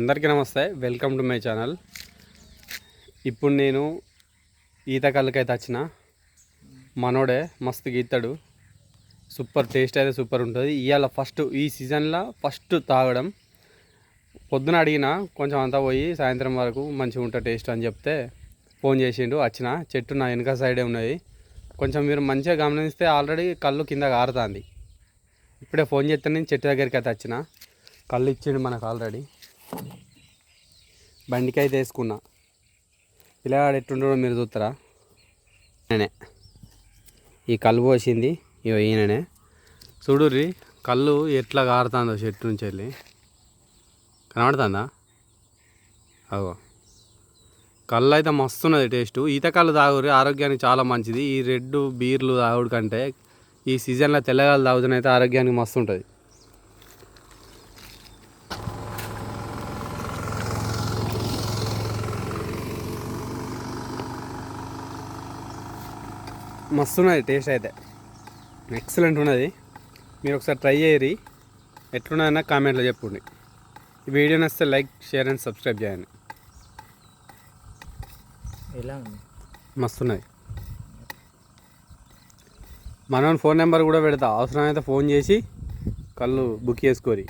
అందరికీ నమస్తే. Welcome to my channel ఇప్పుడు నేను ఈత కళ్ళకైతే వచ్చిన. మనోడే మస్తు గీతాడు. సూపర్ టేస్ట్ అయితే సూపర్ ఉంటుంది. ఇవాళ ఫస్ట్ ఈ సీజన్లో ఫస్ట్ తాగడం. పొద్దున అడిగిన కొంచెం అంతా పోయి సాయంత్రం వరకు మంచిగా ఉంటుంది టేస్ట్ అని చెప్తే ఫోన్ చేసిండు వచ్చిన. చెట్టు నా వెనక సైడే ఉన్నది కొంచెం మీరు మంచిగా గమనిస్తే ఆల్రెడీ కళ్ళు కింద కారుతుంది. ఇప్పుడే ఫోన్ చేస్తే నేను చెట్టు దగ్గరికి అయితే వచ్చిన. కళ్ళు ఇచ్చిండు మనకు ఆల్రెడీ బండికాయ తీసుకున్నా. పిల్లగాడు ఎట్టుండడో మీరు చూస్తారా నేనే. ఈ కళ్ళు పోసింది ఇగో ఈయననే. చూడుర్రి కళ్ళు ఎట్లా కారుతుందో చెట్టు నుంచి వెళ్ళి. కనబడుతుందా? అగో. కళ్ళు అయితే మస్తున్నది టేస్ట్. ఈత కళ్ళు తాగుర్రి ఆరోగ్యానికి చాలా మంచిది. ఈ రెడ్ బీర్లు తాగుడు కంటే ఈ సీజన్లో తెల్లగాలు తాగుతున్నైతే ఆరోగ్యానికి మస్తు ఉంటుంది మస్తు ఉన్నది టేస్ట్ అయితే. ఎక్సలెంట్ ఉన్నది. మీరు ఒకసారి ట్రై చేయరి. ఎట్లున్నదన్నా కామెంట్లో చెప్పండి. ఈ వీడియో నచ్చితే లైక్ షేర్ అండ్ సబ్స్క్రైబ్ చేయండి. ఎలా ఉంది? మస్తున్నది. మనం ఫోన్ నెంబర్ కూడా పెడతా. అవసరమైతే ఫోన్ చేసి కళ్ళు బుక్ చేసుకోరి.